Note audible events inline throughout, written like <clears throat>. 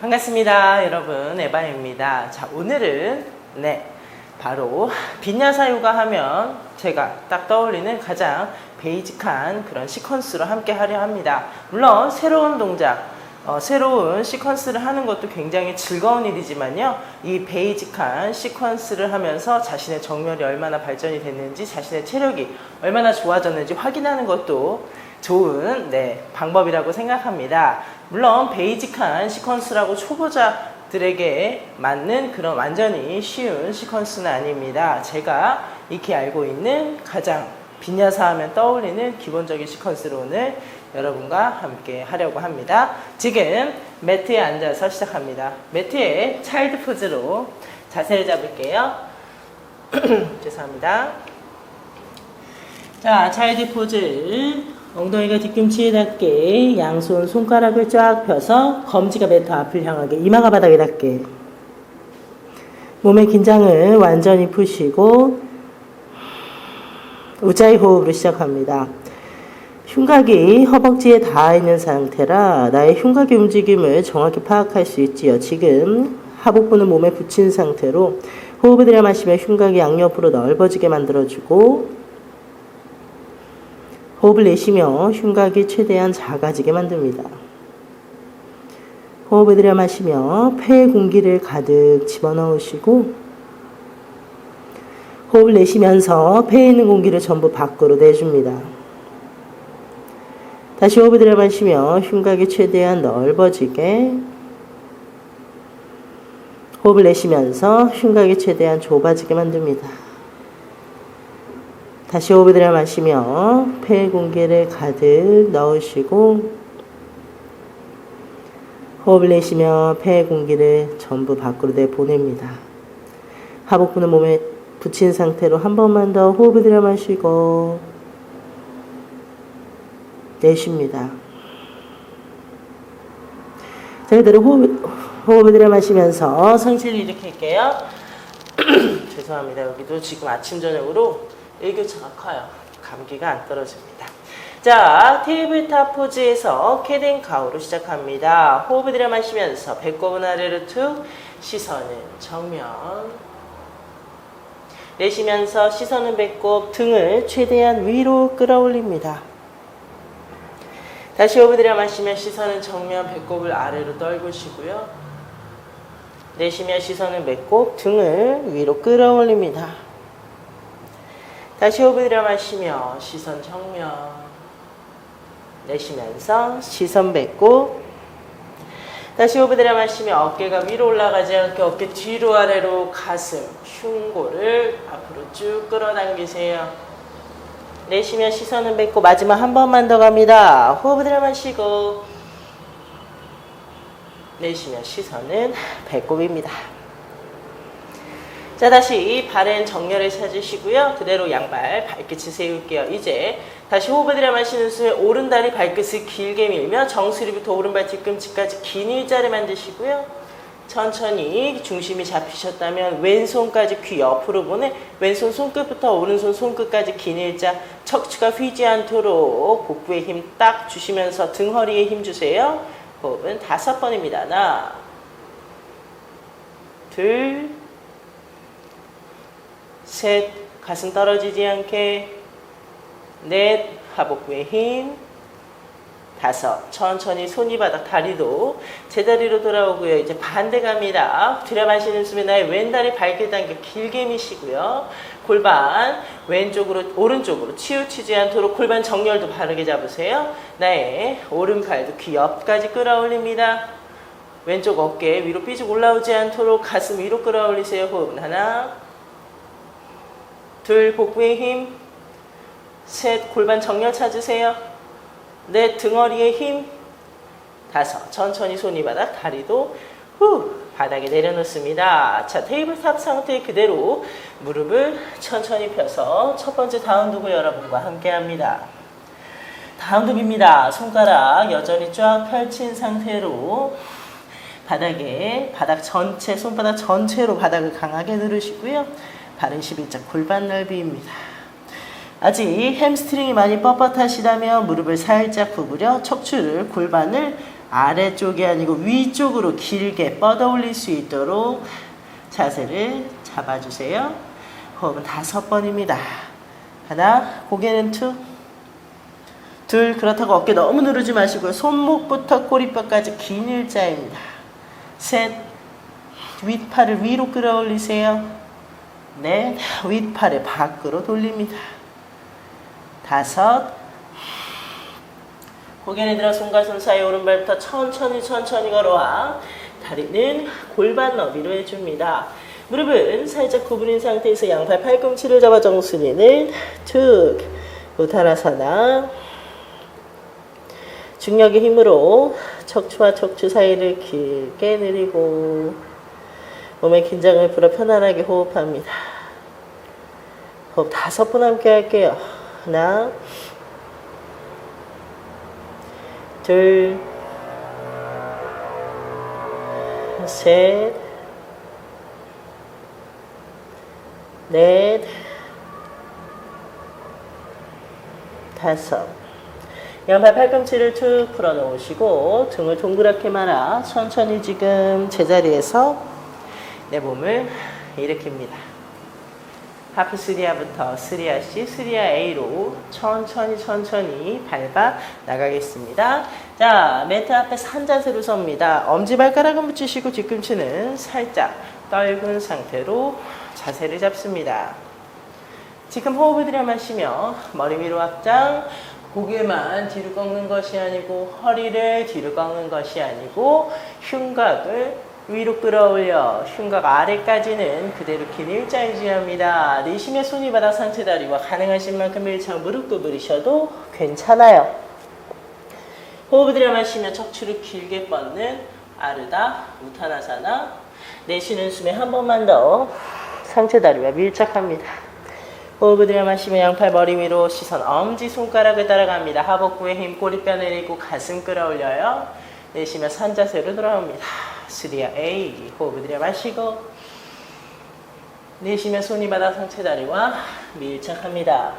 반갑습니다, 여러분. 에바입니다. 자, 오늘은 네 바로 빈야사 요가 하면 제가 딱 떠올리는 가장 베이직한 그런 시퀀스로 함께 하려 합니다. 물론 새로운 동작, 어, 새로운 시퀀스를 하는 것도 굉장히 즐거운 일이지만요. 이 베이직한 시퀀스를 하면서 자신의 정렬이 얼마나 발전이 됐는지, 자신의 체력이 얼마나 좋아졌는지 확인하는 것도 좋은 네, 방법이라고 생각합니다. 물론 베이직한 시퀀스라고 초보자들에게 맞는 그런 완전히 쉬운 시퀀스는 아닙니다. 제가 익히 알고 있는 가장 빈야사 하면 떠올리는 기본적인 시퀀스로 오늘 여러분과 함께 하려고 합니다. 지금 매트에 앉아서 시작합니다. 매트에 차일드 포즈로 자세를 잡을게요. <clears throat> 죄송합니다. 자, 차일드 포즈. 엉덩이가 뒤꿈치에 닿게 양손 손가락을 쫙 펴서 검지가 매트 앞을 향하게 이마가 바닥에 닿게 몸의 긴장을 완전히 푸시고 우자의 호흡으로 시작합니다. 흉곽이 허벅지에 닿아 있는 상태라 나의 흉곽의 움직임을 정확히 파악할 수 있지요. 지금 하복부는 몸에 붙인 상태로 호흡을 들여 마시며 흉곽이 양옆으로 넓어지게 만들어주고 호흡을 내쉬며 흉곽이 최대한 작아지게 만듭니다. 호흡을 들여 마시며 폐에 공기를 가득 집어넣으시고 호흡을 내쉬면서 폐에 있는 공기를 전부 밖으로 내줍니다. 다시 호흡을 들여 마시며 흉곽이 최대한 넓어지게 호흡을 내쉬면서 흉곽이 최대한 좁아지게 만듭니다. 다시 호흡을 들여 마시며 폐 공기를 가득 넣으시고 호흡을 내쉬며 폐 공기를 전부 밖으로 내보냅니다. 하복부는 몸에 붙인 상태로 한 번만 더 호흡을 들여 마시고 내쉽니다. 자, 그대로 호흡, 호흡을 들여 마시면서 상체를 일으킬게요. <clears throat> 죄송합니다. 여기도 지금 아침, 저녁으로 일교차가 커요. 감기가 안 떨어집니다. 자, 테이블탑 포즈에서 캐덴 가우로 시작합니다. 호흡을 들여 마시면서 배꼽은 아래로 툭, 시선은 정면. 내쉬면서 시선은 배꼽, 등을 최대한 위로 끌어올립니다. 다시 호흡을 들여 마시며 시선은 정면, 배꼽을 아래로 떨구시고요. 내쉬며 시선은 배꼽, 등을 위로 끌어올립니다. 다시 호흡을 들여 마시며 시선 정면 내쉬면서 시선 뱉고 다시 호흡을 들여 마시며 어깨가 위로 올라가지 않게 어깨 뒤로 아래로 가슴 흉골을 앞으로 쭉 끌어당기세요. 내쉬며 시선은 뱉고 마지막 한 번만 더 갑니다. 호흡을 들여 마시고 내쉬며 시선은 배꼽입니다 자 다시 발은 정렬을 찾으시고요. 그대로 양발 발끝을 세울게요. 이제 다시 호흡을 들여 마시는 숨에 오른다리 발끝을 길게 밀며 정수리부터 오른발 뒤꿈치까지 긴 일자를 만드시고요. 천천히 중심이 잡히셨다면 왼손까지 귀 옆으로 보내 왼손 손끝부터 오른손 손끝까지 긴 일자 척추가 휘지 않도록 복부에 힘 딱 주시면서 등 허리에 힘 주세요. 호흡은 다섯 번입니다. 하나 둘 셋, 가슴 떨어지지 않게. 넷, 하복부에 힘. 다섯, 천천히 손이 바닥, 다리도 제자리로 돌아오고요. 이제 반대 갑니다. 들여 마시는 숨에 나의 왼다리 발길 당겨 길게 미시고요. 골반 왼쪽으로, 오른쪽으로 치우치지 않도록 골반 정렬도 바르게 잡으세요. 나의 오른팔도 귀 옆까지 끌어올립니다. 왼쪽 어깨 위로 삐죽 올라오지 않도록 가슴 위로 끌어올리세요. 호흡은 하나, 둘, 복부에 힘. 셋, 골반 정렬 찾으세요. 넷, 등허리에 힘. 다섯, 천천히 손이 바닥, 다리도 후, 바닥에 내려놓습니다. 자, 테이블탑 상태 그대로 무릎을 천천히 펴서 첫 번째 다운도구 여러분과 함께 합니다. 다운도입니다. 손가락 여전히 쫙 펼친 상태로 바닥에 바닥 전체 손바닥 전체로 바닥을 강하게 누르시고요. 바른 11자 골반 넓이입니다. 아직 햄스트링이 많이 뻣뻣하시다면 무릎을 살짝 구부려 척추를 골반을 아래쪽이 아니고 위쪽으로 길게 뻗어 올릴 수 있도록 자세를 잡아주세요. 호흡은 다섯 번입니다. 하나, 고개는 투. 둘, 그렇다고 어깨 너무 누르지 마시고요. 손목부터 꼬리뼈까지 긴 일자입니다. 셋, 윗팔을 위로 끌어올리세요. 넷, 윗팔을 밖으로 돌립니다. 다섯, 고개를 들어 손과 손 사이 오른발부터 천천히 천천히 걸어와 다리는 골반 너비로 해줍니다. 무릎은 살짝 구부린 상태에서 양팔 팔꿈치를 잡아 정수리는 툭 우타라사나 중력의 힘으로 척추와 척추 사이를 길게 내리고 몸의 긴장을 풀어 편안하게 호흡합니다. 호흡 다섯 번 함께 할게요. 하나, 둘, 셋, 넷, 다섯. 양발 팔꿈치를 툭 풀어 놓으시고 등을 동그랗게 말아 천천히 지금 제자리에서 내 몸을 일으킵니다. 하프 스리아부터 스리아 C, 스리아 A로 천천히 천천히 밟아 나가겠습니다. 자, 매트 앞에 산 자세로 섭니다. 엄지발가락은 붙이시고 뒤꿈치는 살짝 떨군 상태로 자세를 잡습니다. 지금 호흡을 들여마시며 머리 위로 확장, 고개만 뒤로 꺾는 것이 아니고 허리를 뒤로 꺾는 것이 아니고 흉곽을 위로 끌어올려 흉곽 아래까지는 그대로 긴 일자 유지합니다. 내쉬며 손이 바닥 상체 다리와 가능하신 만큼 밀착 무릎 구부리셔도 괜찮아요. 호흡을 들여마시며 척추를 길게 뻗는 아르다 우타나사나 내쉬는 숨에 한 번만 더 상체 다리와 밀착합니다. 호흡을 들여마시며 양팔 머리 위로 시선 엄지 손가락을 따라갑니다. 하복부에 힘 꼬리뼈 내리고 가슴 끌어올려요. 내쉬며 산 자세로 돌아옵니다. 스리아 A 호흡을 들여마시고 내쉬며 손이 바닥 상체 다리와 밀착합니다.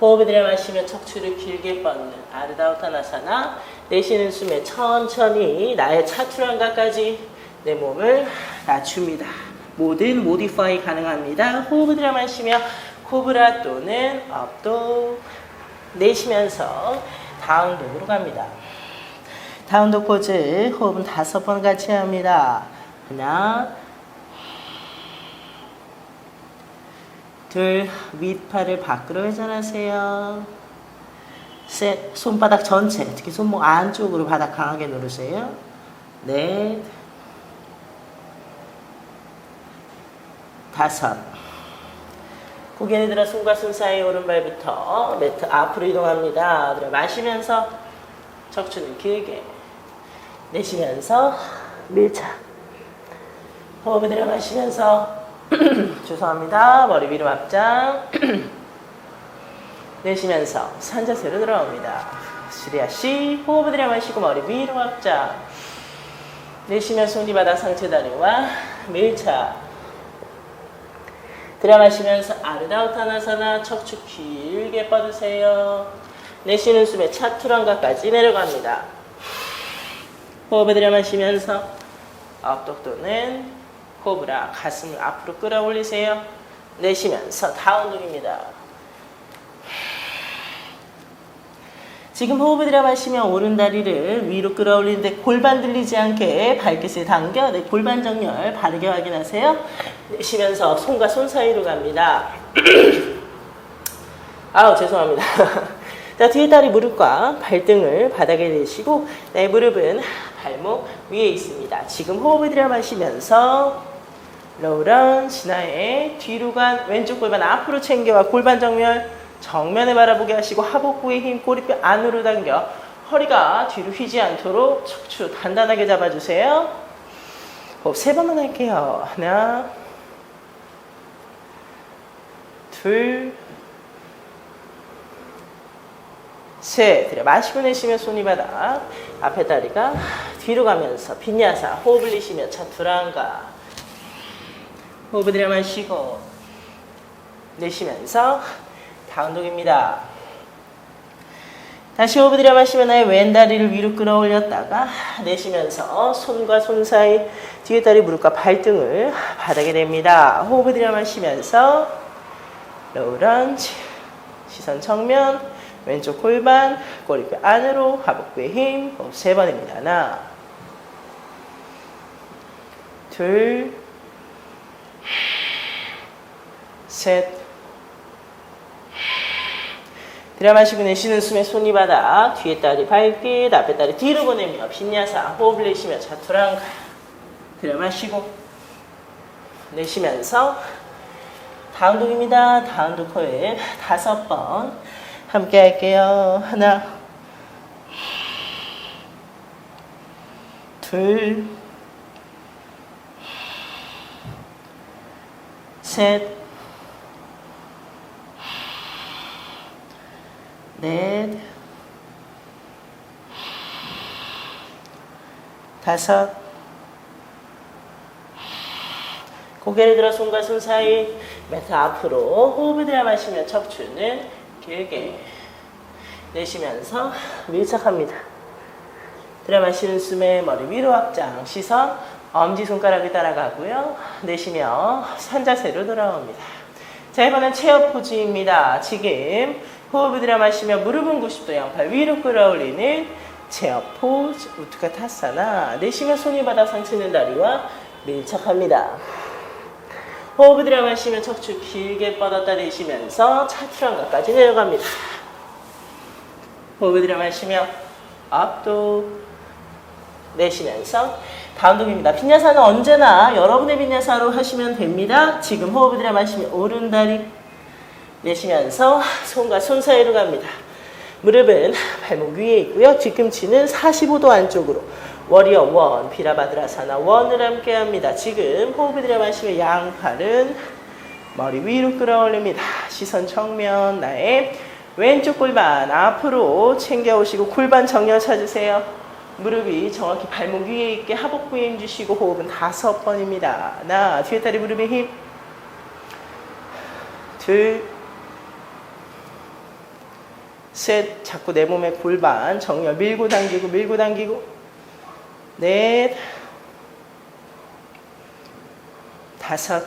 호흡을 들여마시며 척추를 길게 뻗는 아르다우타나사나 내쉬는 숨에 천천히 나의 차투란가까지 내 몸을 낮춥니다. 모든 모디파이 가능합니다. 호흡을 들여마시며 코브라 또는 업도 내쉬면서 다운독으로 갑니다. 다운독 포즈 호흡은 다섯 번 같이 합니다. 하나 둘 윗팔을 밖으로 회전하세요. 셋 손바닥 전체 특히 손목 안쪽으로 바닥 강하게 누르세요. 넷 다섯 고개를 들어 손과 손 사이 오른발부터 매트 앞으로 이동합니다. 들어 마시면서 척추는 길게 내쉬면서 밀착 호흡을 들여 마시면서 <clears throat> 죄송합니다. 머리 위로 앞장 <clears throat> 내쉬면서 산자세로 들어옵니다. 수리아 씨 호흡을 들여 마시고 머리 위로 앞장 내쉬면서 손이 바닥 상체 다리와 밀착 들여 마시면서 아르다우타나사나 척추 길게 뻗으세요. 내쉬는 숨에 차투랑가까지 내려갑니다. 호흡을 들여 마시면서 업독도는 코브라 가슴을 앞으로 끌어올리세요. 내쉬면서 다운독입니다. 지금 호흡을 들여 마시면 오른 다리를 위로 끌어올리는데 골반 들리지 않게 발끝을 당겨 내 골반 정렬 바르게 확인하세요. 내쉬면서 손과 손 사이로 갑니다. <clears throat> 아우 죄송합니다. <laughs> 자 뒤에 다리 무릎과 발등을 바닥에 내시고 내 무릎은 발목 위에 있습니다. 지금 호흡을 들여 마시면서 로런 신하의 뒤로 간 왼쪽 골반 앞으로 챙겨와 골반 정면 정면을 바라보게 하시고 하복부의 힘 꼬리뼈 안으로 당겨 허리가 뒤로 휘지 않도록 척추 단단하게 잡아주세요. 호흡 세 번만 할게요. 하나, 둘, 셋. 들여 마시고 내쉬면 손이 바닥. 앞에 다리가 뒤로 가면서 빈야사 호흡을 내쉬며 차투랑가. 호흡을 들여 마시고 내쉬면서 다운독입니다. 다시 호흡 들여 마시면 왼다리를 위로 끌어올렸다가 내쉬면서 손과 손 사이 뒤에 다리 무릎과 발등을 바닥에 댑니다. 호흡 들여 마시면서 로우 런지 시선 정면 왼쪽 골반 꼬리뼈 안으로 하복부에 힘 호흡 세 번입니다. 하나 둘 셋, 들여마시고 내쉬는 숨에 손이 바닥, 뒤에 다리 발끝, 앞에 다리 뒤로 보내며 빈야사, 호흡을 내쉬며 자투랑가. 들여마시고 내쉬면서 다운독입니다. 다운독 호흡 다섯 번 함께 할게요. 하나, 둘, 셋, 넷, 다섯, 고개를 들어 손과 손 사이 매트 앞으로 호흡을 들여 마시며 척추는 길게 내쉬면서 밀착합니다. 들여 마시는 숨에 머리 위로 확장, 시선 엄지손가락을 따라가고요. 내쉬며 산자세로 돌아옵니다. 자, 이번엔 체어 포즈입니다. 지금 호흡을 들여 마시며 무릎은 90도 양팔 위로 끌어올리는 체어 포즈, 우트카 타사나. 내쉬며 손이 바닥 상체는 다리와 밀착합니다. 호흡을 들여 마시며 척추 길게 뻗었다 내쉬면서 차트랑가까지 내려갑니다. 호흡을 들여 마시며 앞도 내쉬면서 다운독입니다. 빈야사는 언제나 여러분의 빈야사로 하시면 됩니다. 지금 호흡을 들여 마시며 오른 다리 내쉬면서 손과 손 사이로 갑니다. 무릎은 발목 위에 있고요. 뒤꿈치는 45도 안쪽으로 워리어 원, 비라바드라 사나 원을 함께 합니다. 지금 호흡을 들여 마시며 양팔은 머리 위로 끌어올립니다. 시선 정면 나의 왼쪽 골반 앞으로 챙겨오시고 골반 정렬 찾으세요. 무릎이 정확히 발목 위에 있게 하복부에 힘 주시고 호흡은 다섯 번입니다. 하나, 뒤에 다리 무릎에 힘. 둘, 셋, 자꾸 내 몸의 골반 정렬 밀고 당기고 밀고 당기고 넷, 다섯,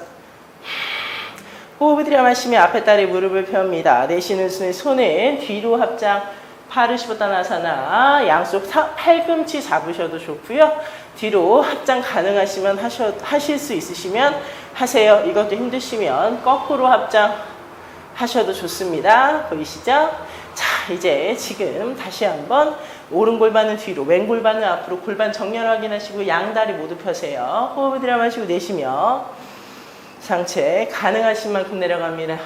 호흡을 들여 마시며 앞에 다리 무릎을 펴입니다. 내쉬는 숨에 손은 뒤로 합장 파르시보타나사나 양쪽 사- 팔꿈치 잡으셔도 좋고요. 뒤로 합장 가능하시면 하셔, 하실 수 있으시면 하세요. 이것도 힘드시면 거꾸로 합장 하셔도 좋습니다. 보이시죠? 자, 이제 지금 다시 한번 오른 골반은 뒤로, 왼 골반은 앞으로 골반 정렬 확인하시고 양다리 모두 펴세요. 호흡을 들여 마시고 내쉬며 상체 가능하신 만큼 내려갑니다.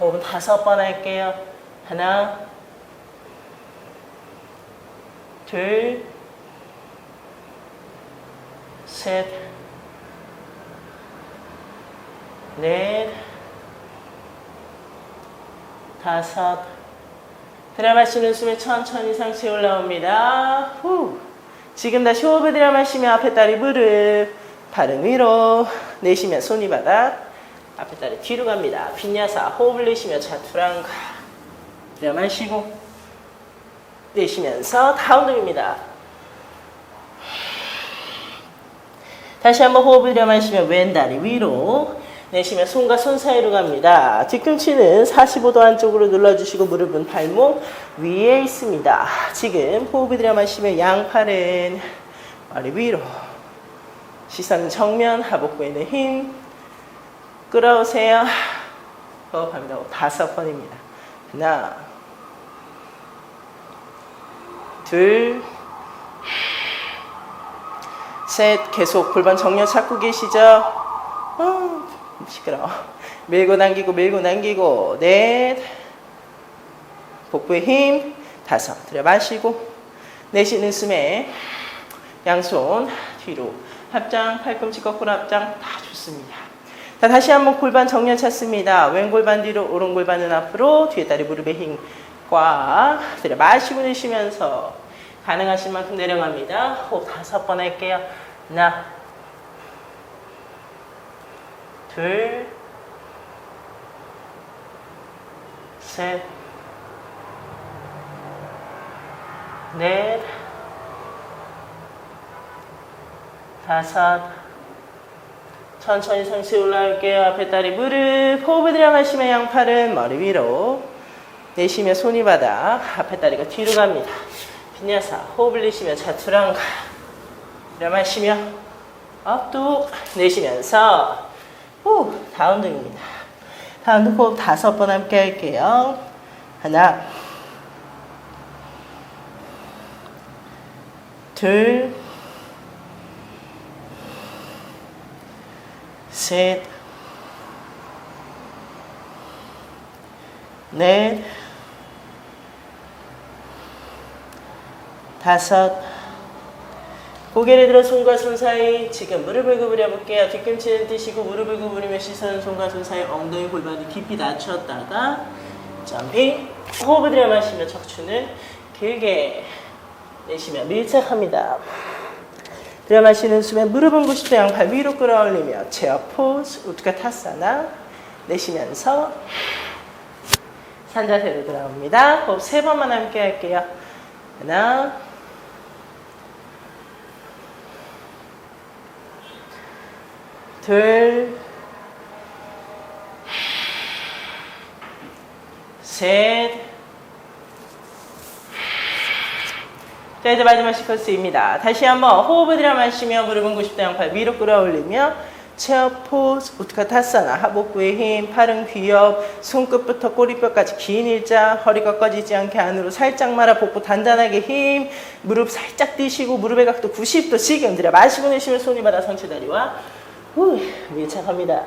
호흡은 다섯 번 할게요. 하나, 둘, 셋, 넷, 다섯. 들여 마시는 숨에 천천히 상체 올라옵니다. 후. 지금 다시 호흡을 들여 마시며 앞에 다리 무릎, 발은 위로, 내쉬며 손이 바닥, 앞에 다리 뒤로 갑니다. 빈야사 호흡을 내쉬며 자투랑가. 들여 마시고, 내쉬면서 다운독입니다. 다시 한번 호흡을 들여 마시며 왼다리 위로 내쉬며 손과 손 사이로 갑니다. 뒤꿈치는 45도 안쪽으로 눌러주시고 무릎은 발목 위에 있습니다. 지금 호흡을 들여 마시며 양팔은 머리 위로 시선 정면 하복부에 있는 힘 끌어오세요. 호흡합니다. 다섯 번입니다. 하나 둘, 셋, 계속 골반 정렬 찾고 계시죠? 어, 시끄러워. <laughs> 밀고 당기고, 밀고 당기고, 넷, 복부에 힘, 다섯, 들여 마시고, 내쉬는 숨에 양손 뒤로 합장, 팔꿈치 거꾸로 합장 다 좋습니다. 자, 다시 한번 골반 정렬 찾습니다. 왼 골반 뒤로, 오른 골반은 앞으로, 뒤에 다리 무릎에 힘 꽉 들여 마시고 내쉬면서 가능하신 만큼 내려갑니다. 호흡 다섯 번 할게요. 하나, 둘, 셋, 넷, 다섯, 천천히 상체 올라올게요. 앞에 다리 무릎, 호흡을 들여마시면 양팔은 머리 위로, 내쉬며 손이 바닥, 앞에 다리가 뒤로 갑니다. 비냐사, 호흡을 내쉬며 차투랑가, 들여마시며 앞뚝 내쉬면서 후 다운등입니다. 다운등 호흡 다섯 번 함께 할게요. 하나, 둘, 셋, 넷, 다섯, 고개를 들어 손과 손 사이 지금 무릎을 구부려 볼게요. 뒤꿈치는 뜨시고 무릎을 구부리며 시선은 손과 손 사이 엉덩이 골반을 깊이 낮췄다가 점핑 호흡을 들여 마시며 척추는 길게 내쉬며 밀착합니다. 들여 마시는 숨에 무릎은 90도 양팔 위로 끌어올리며 체어 포즈 우트카타사나 내쉬면서 산자세로 돌아옵니다. 호흡 세 번만 함께 할게요. 하나 둘, 셋. 자, 이제 마지막 시퀀스입니다. 다시 한번 호흡을 들여 마시며 무릎은 90도 양팔 위로 끌어올리며 체어 포즈, 우트카 타사나 하복부의 힘, 팔은 귀엽, 손끝부터 꼬리뼈까지 긴 일자, 허리가 꺼지지 않게 안으로 살짝 말아 복부 단단하게 힘, 무릎 살짝 뛰시고 무릎의 각도 90도 지금 들여 마시고 내쉬면 손이 바다 상체 다리와 후, 밀착합니다.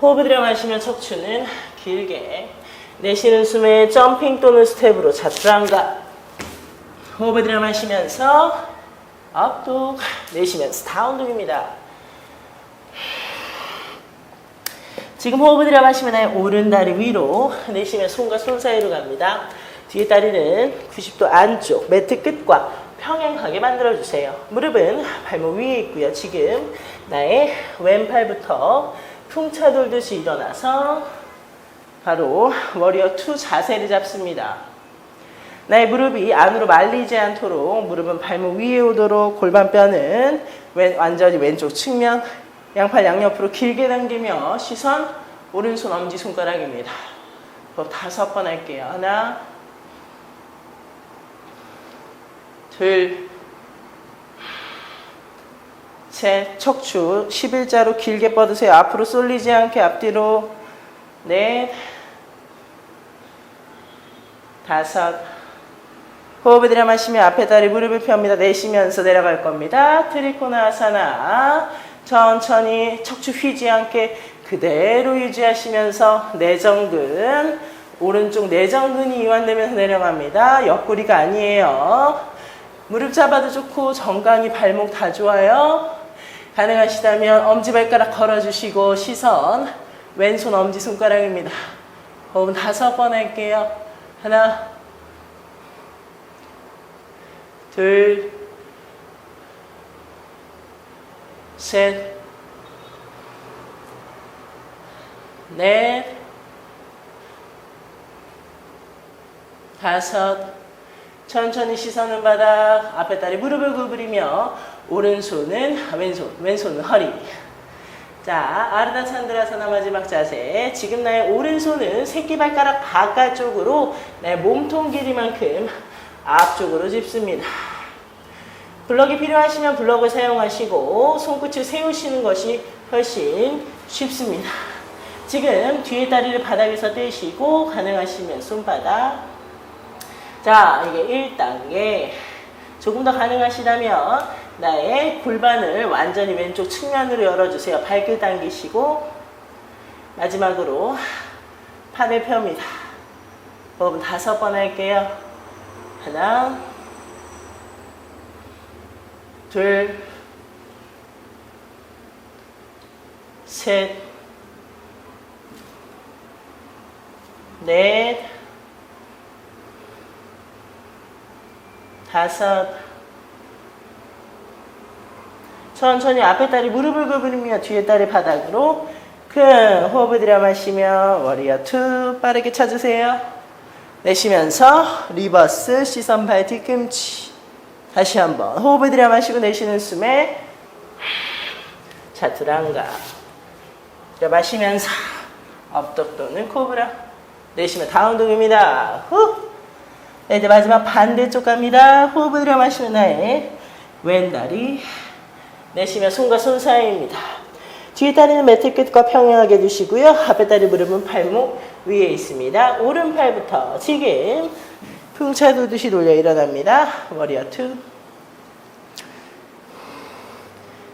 호흡을 들여 마시면 척추는 길게 내쉬는 숨에 점핑 또는 스텝으로 차트랑가 호흡을 들여 마시면서 앞독 내쉬면서 다운독입니다. 지금 호흡을 들여 마시면 오른 다리 위로 내쉬면 손과 손 사이로 갑니다. 뒤에 다리는 90도 안쪽 매트 끝과 평행하게 만들어 주세요. 무릎은 발목 위에 있고요. 지금 나의 왼팔부터 풍차 돌듯이 일어나서 바로 워리어 2 자세를 잡습니다. 나의 무릎이 안으로 말리지 않도록 무릎은 발목 위에 오도록 골반뼈는 왼, 완전히 왼쪽 측면 양팔 양옆으로 길게 당기며 시선 오른손 엄지손가락입니다. 또 다섯 번 할게요. 하나 둘, 셋, 척추 11자로 길게 뻗으세요. 앞으로 쏠리지 않게 앞뒤로 넷, 다섯, 호흡을 들여 마시며 앞에 다리 무릎을 펴니다. 내쉬면서 내려갈 겁니다. 트리코나 아사나 천천히 척추 휘지 않게 그대로 유지하시면서 내정근 오른쪽 내정근이 이완되면서 내려갑니다. 옆구리가 아니에요. 무릎 잡아도 좋고 정강이 발목 다 좋아요. 가능하시다면 엄지발가락 걸어주시고 시선 왼손 엄지손가락입니다. 호흡 다섯 번 할게요. 하나 둘 셋, 넷, 다섯, 천천히 시선은 바닥, 앞에 다리 무릎을 구부리며 오른손은 왼손, 왼손은 허리. 자, 아르다 찬드라사나 마지막 자세. 지금 나의 오른손은 새끼발가락 바깥쪽으로 내 몸통 길이만큼 앞쪽으로 짚습니다. 블럭이 필요하시면 블럭을 사용하시고 손끝을 세우시는 것이 훨씬 쉽습니다. 지금 뒤에 다리를 바닥에서 떼시고 가능하시면 손바닥 자 이게 1단계 조금 더 가능하시다면 나의 골반을 완전히 왼쪽 측면으로 열어주세요. 발끝 당기시고 마지막으로 팔을 펴니다. 호흡은 다섯 번 할게요. 하나 둘, 셋, 넷, 다섯, 천천히 앞에 다리 무릎을 구부리며 뒤에 다리 바닥으로 큰 호흡을 들여 마시며 워리어 투 빠르게 찾으세요. 내쉬면서 리버스 시선 발 뒤꿈치. 다시 한번 호흡을 들여 마시고 내쉬는 숨에 차투랑가. 들여 마시면서 업덕 또는 코브라. 내쉬면 다운동입니다. 후. 네, 이제 마지막 반대쪽 갑니다. 호흡을 들여 마시면 나의 왼다리. 내쉬면 손과 손 사이입니다. 뒤에 다리는 매트 끝과 평행하게 해주시고요. 앞에 다리 무릎은 발목 위에 있습니다. 오른팔부터 지금 풍차 돌듯이 돌려 일어납니다. 워리어 투.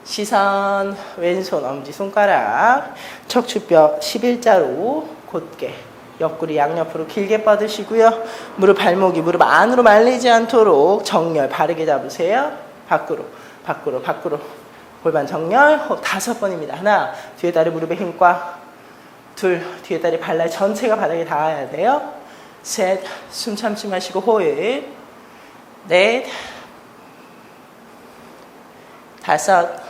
시선 왼손 엄지손가락 척추뼈 11자로 곧게 옆구리 양옆으로 길게 뻗으시고요. 무릎 발목이 무릎 안으로 말리지 않도록 정렬 바르게 잡으세요. 밖으로 밖으로 밖으로 골반 정렬 호흡 다섯 번입니다. 하나 뒤에 다리 무릎에 힘과 둘 뒤에 다리 발날 전체가 바닥에 닿아야 돼요. 셋 숨 참지 마시고 호흡 넷 다섯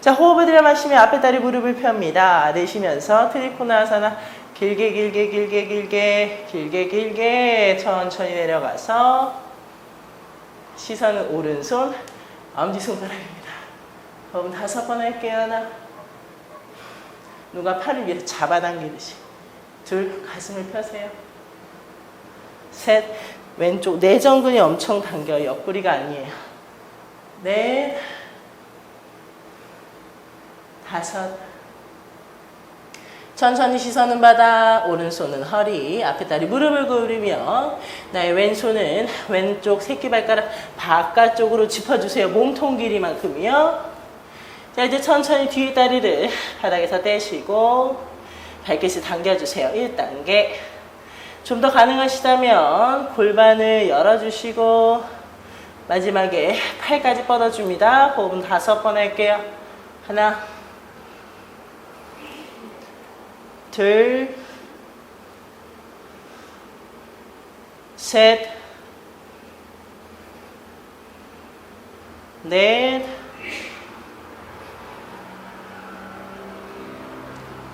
자 호흡을 들여 마시면 앞에 다리 무릎을 펴니다. 내쉬면서 트리코나아사나 길게 길게 길게 길게 길게 길게 천천히 내려가서 시선은 오른손 엄지손가락입니다. 호흡 다섯 번 할게요. 하나 누가 팔을 위에 잡아당기듯이 둘 가슴을 펴세요. 셋 왼쪽 내전근이 엄청 당겨요. 옆구리가 아니에요. 넷 다섯 천천히 시선은 바다 오른손은 허리 앞에 다리 무릎을 구부리며 나의 왼손은 왼쪽 새끼발가락 바깥쪽으로 짚어주세요. 몸통 길이만큼이요. 자 이제 천천히 뒤 다리를 바닥에서 떼시고 발끝을 당겨주세요. 1단계. 좀 더 가능하시다면 골반을 열어주시고 마지막에 팔까지 뻗어줍니다. 호흡은 다섯 번 할게요. 하나 둘, 셋, 넷,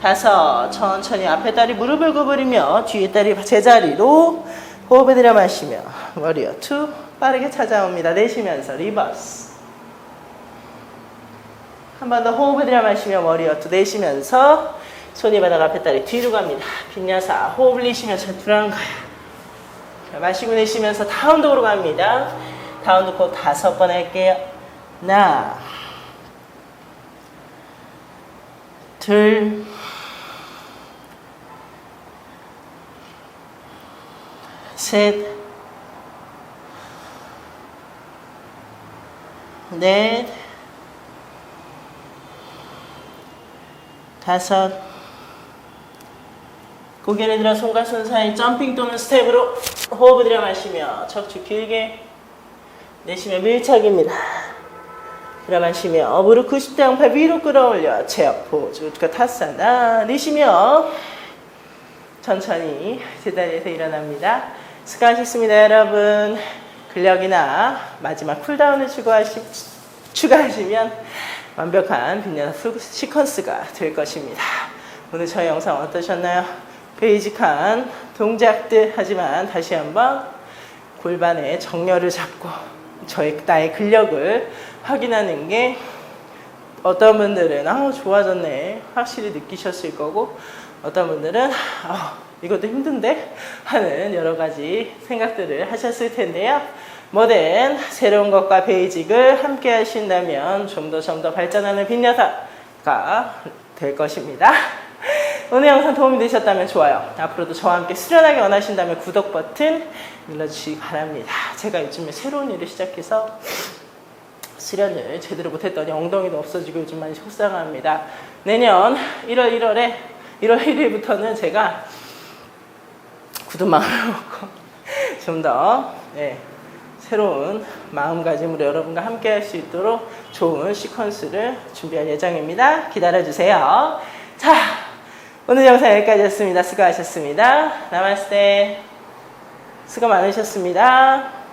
다섯. 천천히 앞에 다리 무릎을 구부리며 뒤에 다리 제자리로 호흡을 들여 마시며 워리어 투 빠르게 찾아옵니다. 내쉬면서 리버스. 한 번 더 호흡을 들여 마시며 워리어 투 내쉬면서 손이 바닥 앞에 다리 뒤로 갑니다. 빈야사 호흡 내쉬면서 들어가요. 자, 마시고 내쉬면서 다운독으로 갑니다. 다운독 꼭 다섯 번 할게요. 하나 둘 셋, 넷, 다섯, 고개를 들어 손과 손 사이 점핑 또는 스텝으로 호흡을 들여 마시며 척추 길게 내쉬며 밀착입니다. 들어 마시며 무릎 90도 양팔 위로 끌어올려 포즈 우트가 타사나 내쉬며 천천히 제자리에서 일어납니다. 수고하셨습니다 여러분. 근력이나 마지막 쿨다운을 추가하시, 추가하시면 완벽한 빈년 시퀀스가 될 것입니다. 오늘 저희 영상 어떠셨나요? 베이직한 동작들 하지만 다시 한번 골반의 정렬을 잡고 저의 나의 근력을 확인하는 게 어떤 분들은 아 좋아졌네 확실히 느끼셨을 거고 어떤 분들은 아 이것도 힘든데 하는 여러 가지 생각들을 하셨을 텐데요. 뭐든 새로운 것과 베이직을 함께 하신다면 좀 더 좀 더 발전하는 빈여사가 될 것입니다. 오늘 영상 도움이 되셨다면 좋아요. 앞으로도 저와 함께 수련하기 원하신다면 구독 버튼 눌러주시기 바랍니다. 제가 요즘에 새로운 일을 시작해서 수련을 제대로 못했더니 엉덩이도 없어지고 요즘 많이 속상합니다. 내년 1월 1월에 1월 1일부터는 제가 굳은 마음을 먹고 좀더 네, 새로운 마음가짐으로 여러분과 함께 할 수 있도록 좋은 시퀀스를 준비할 예정입니다. 기다려주세요. 자, 오늘 영상 여기까지 였습니다. 수고하셨습니다. 나마스테. 수고 많으셨습니다.